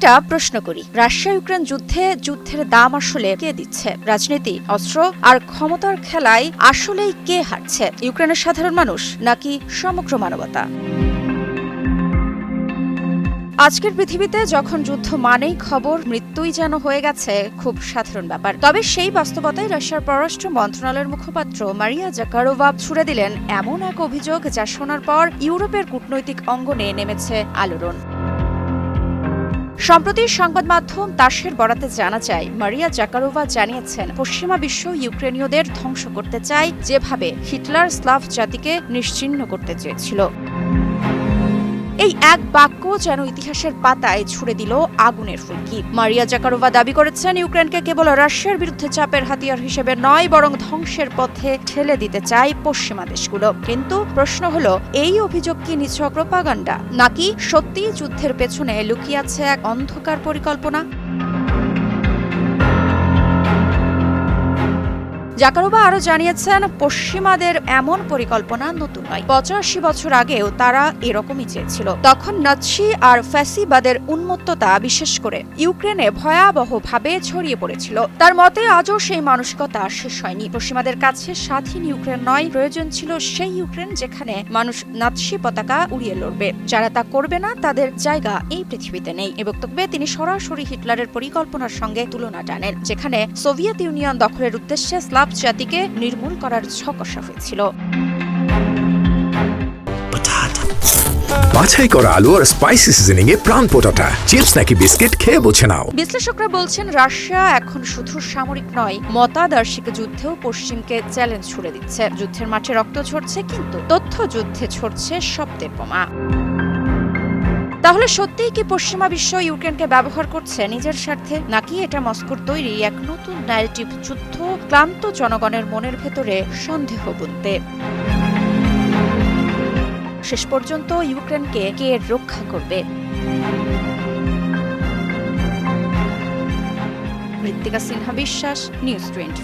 একটা প্রশ্ন করি। রাশিয়া ইউক্রেন যুদ্ধে, যুদ্ধের দাম আসলে কে দিচ্ছে? রাজনীতি, অস্ত্র আর ক্ষমতার খেলায় আসলেই কে হারছে? ইউক্রেনের সাধারণ মানুষ নাকি সমগ্র মানবতা? আজকের পৃথিবীতে যখন যুদ্ধ মানেই খবর, মৃত্যুই যেন হয়ে গেছে, খুব সাধারণ ব্যাপার। তবে সেই বাস্তবতায় রাশিয়ার পররাষ্ট্র মন্ত্রণালয়ের মুখপাত্র মারিয়া জাকারোভা ছুড়ে দিলেন এমন এক অভিযোগ যা শোনার পর ইউরোপের কূটনৈতিক অঙ্গনে নেমেছে আলোড়ন। সম্প্রতি সংবাদ মাধ্যম তাসের বরাতে জানা যায়, মারিয়া জাকারোভা জানিয়েছেন, পশ্চিমা বিশ্ব ইউক্রেনীয়দের ধ্বংস করতে চায় যেভাবে হিটলার স্লাভ জাতিকে নিশ্চিহ্ন করতে চেয়েছিল। এই এক বাক্য যেন ইতিহাসের পাতায় ছুড়ে দিল আগুনের ফুলকি। মারিয়া জাকারোভা দাবি করেছেন, ইউক্রেনকে কেবল রাশিয়ার বিরুদ্ধে চাপের হাতিয়ার হিসেবে নয়, বরং ধ্বংসের পথে ঠেলে দিতে চায় পশ্চিমা দেশগুলো। কিন্তু প্রশ্ন হল, এই অভিযোগ কি নিছক প্রপাগান্ডা নাকি সত্যি যুদ্ধের পেছনে লুকিয়ে আছে এক অন্ধকার পরিকল্পনা? জাকারোবা আরও জানিয়েছেন, পশ্চিমাদের এমন পরিকল্পনা নতুন নয়। পঁচাশি বছর আগেও তারা এরকমই চেয়েছিল। তখন নাৎসি আর ফ্যাসিবাদের উন্মত্ততা বিশেষ করে ইউক্রেনে ভয়াবহভাবে ছড়িয়ে পড়েছিল। তার মতে আজও সেই মানসিকতা শেষ হয়নি। পশ্চিমাদের কাছে স্বাধীন ইউক্রেন নয়, প্রয়োজন ছিল সেই ইউক্রেন যেখানে মানুষ নাৎসি পতাকা উড়িয়ে লড়বে। যারা তা করবে না, তাদের জায়গা এই পৃথিবীতে নেই। এ বক্তব্যে তিনি সরাসরি হিটলারের পরিকল্পনার সঙ্গে তুলনা টানেন, যেখানে সোভিয়েত ইউনিয়ন দখলের উদ্দেশ্যে স্লাভ জাতিকে নির্মূল করার ছকসা হয়েছিল। বাছাই করা আলু আর স্পাইসি সিজনিং এ প্রাণ পোটাটা। চিপস নাকি বিস্কিট খেয়ে বোঝে নাও। বিশ্লেষকরা বলছেন রাশিয়া এখন শুধু সামরিক নয় মতাদর্শিক যুদ্ধেও পশ্চিমকে চ্যালেঞ্জ ছুড়ে দিচ্ছে। যুদ্ধের মাঠে রক্ত ঝরছে কিন্তু তথ্য যুদ্ধে ছড়ছে শব্দের বোমা। তাহলে সত্যিই কি পশ্চিমা বিশ্ব ইউক্রেনকে ব্যবহার করছে নিজের স্বার্থে? নাকি এটা মস্কোর তৈরি এক নতুন ন্যারেটিভ যুদ্ধ ক্লান্ত জনগণের মনের ভেতরে সন্দেহ বুনতে? শেষ পর্যন্ত ইউক্রেনকে কে রক্ষা করবে? মৃত্তিকা সিনহা বিশ্বাস, নিউজ টোয়েন্টি